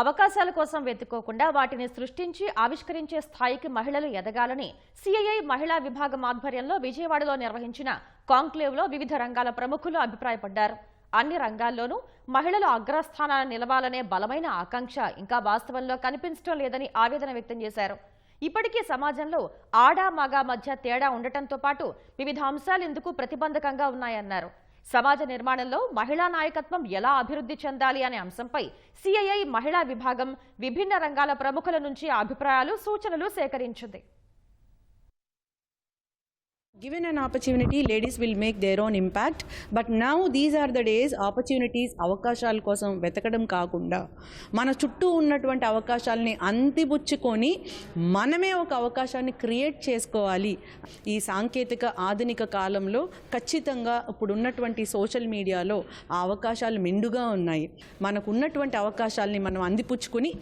అవకాశాల కోసం వెతుక్కోకుండా వాటిని సృష్టించి ఆవిష్కరించే స్థాయికి మహిళలు ఎదగాలని సిఐఐ మహిళా విభాగం ఆధ్వర్యంలో విజయవాడలో నిర్వహించిన కాంక్లేవ్లో వివిధ రంగాల ప్రముఖులు అభిప్రాయపడ్డారు. అన్ని రంగాల్లోనూ మహిళలు అగ్రస్థానాన్ని నిలవాలనే బలమైన ఆకాంక్ష ఇంకా వాస్తవంలో కనిపించడం లేదని ఆవేదన వ్యక్తం చేశారు. ఇప్పటికీ సమాజంలో ఆడా మగ మధ్య తేడా ఉండటంతో పాటు వివిధ అంశాలు ఇందుకు ప్రతిబంధకంగా ఉన్నాయన్నారు. సమాజ నిర్మాణంలో మహిళా నాయకత్వం ఎలా అభివృద్ధి చెందాలి అనే అంశంపై సిఐఐ మహిళా విభాగం విభిన్న రంగాల ప్రముఖుల నుంచి అభిప్రాయాలు సూచనలు సేకరించింది. Given an opportunity, ladies will make their own impact. But now these are the days opportunities అవకాశాల కోసం వెతకడం కాకుండా మన చుట్టూ ఉన్నటువంటి అవకాశాలని అంతిపుచ్చుకొని మనమే ఒక అవకాశాన్ని క్రియేట్ చేసుకోవాలి ఈ సాంకేతిక ఆధునిక కాలంలో ఖచ్చితంగా ఇప్పుడు ఉన్నటువంటి సోషల్ మీడియాలో ఆ అవకాశాలు మెండుగా ఉన్నాయి మనకు ఉన్నటువంటి అవకాశాలని మనం అందిపుచ్చుకొని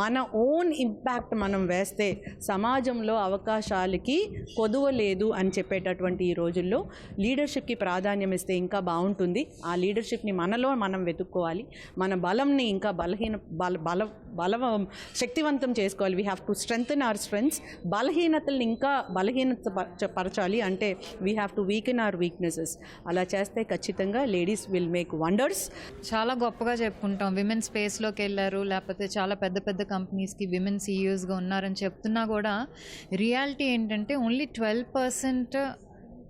మన ఓన్ ఇంపాక్ట్ మనం వేస్తే సమాజంలో అవకాశాలకి కొదువలేదు అని చెప్పి చెప్పేటటువంటి ఈ రోజుల్లో లీడర్షిప్కి ప్రాధాన్యం ఇస్తే ఇంకా బాగుంటుంది. ఆ లీడర్షిప్ని మనలో మనం వెతుక్కోవాలి. మన బలంని ఇంకా బలహీన బల బల బలం శక్తివంతం చేసుకోవాలి. We have to strengthen our strengths బలహీనతల్ని ఇంకా బలహీనత పరచ- పరచాలి అంటే we have to weaken our weaknesses అలా చేస్తే ఖచ్చితంగా లేడీస్ విల్ మేక్ వండర్స్ చాలా గొప్పగా చెప్పుకుంటాం. విమెన్ స్పేస్లోకి వెళ్ళారు. లేకపోతే చాలా పెద్ద పెద్ద కంపెనీస్కి విమెన్ సీఈఓస్గా ఉన్నారని చెప్తున్నా కూడా రియాలిటీ ఏంటంటే ఓన్లీ ట్వెల్వ్ పర్సెంట్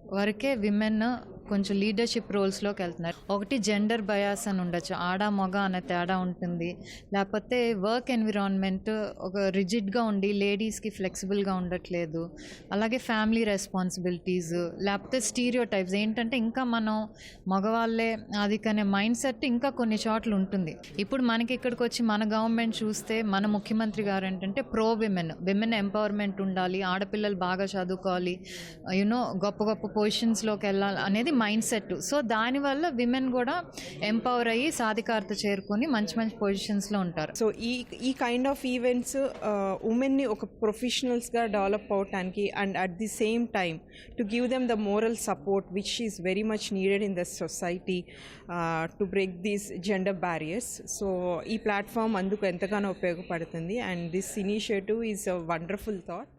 వరకే విమెన్ కొంచెం లీడర్షిప్ రోల్స్లోకి వెళ్తున్నారు. ఒకటి జెండర్ బయాస్ అని ఉండొచ్చు. ఆడ మగ అనే తేడా ఉంటుంది. లేకపోతే వర్క్ ఎన్విరాన్మెంట్ ఒక రిజిడ్గా ఉండి లేడీస్కి ఫ్లెక్సిబుల్గా ఉండట్లేదు. అలాగే ఫ్యామిలీ రెస్పాన్సిబిలిటీస్ లేకపోతే స్టీరియో టైప్స్ ఏంటంటే ఇంకా మనం మగవాళ్ళే అది కనే మైండ్ సెట్ ఇంకా కొన్ని చోట్ల ఉంటుంది. ఇప్పుడు మనకి ఇక్కడికి వచ్చి మన గవర్నమెంట్ చూస్తే మన ముఖ్యమంత్రి గారు ఏంటంటే ప్రో విమెన్ విమెన్ ఎంపవర్మెంట్ ఉండాలి. ఆడపిల్లలు బాగా చదువుకోవాలి. యూనో గొప్ప గొప్ప పొజిషన్స్లోకి వెళ్ళాలి అనేది మైండ్ సెట్ సో దానివల్ల విమెన్ కూడా ఎంపవర్ అయ్యి సాధికారత చేరుకొని మంచి మంచి పొజిషన్స్లో ఉంటారు. సో ఈ ఈ కైండ్ ఆఫ్ ఈవెంట్స్ ఉమెన్ని ఒక ప్రొఫెషనల్స్గా డెవలప్ అవటానికి and at the same time to give them the moral support which is very much needed in the society to break these gender barriers so ఈ ప్లాట్ఫామ్ అందుకు ఎంతగానో ఉపయోగపడుతుంది and this initiative is a wonderful thought